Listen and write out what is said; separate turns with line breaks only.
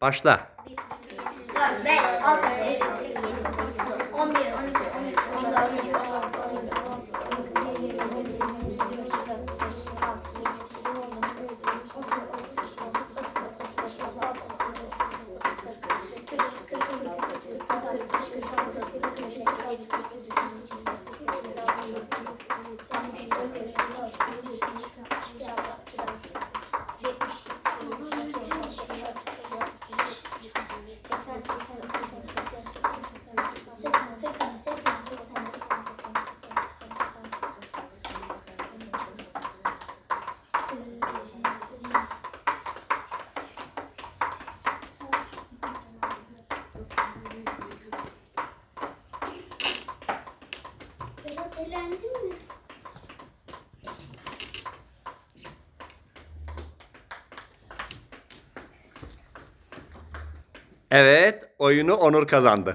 Başla.
4, 5, 6, 7, 8, 11, 12, 13, 14, 15, 16, 17, Berat elendin mi?
Evet, oyunu Onur kazandı.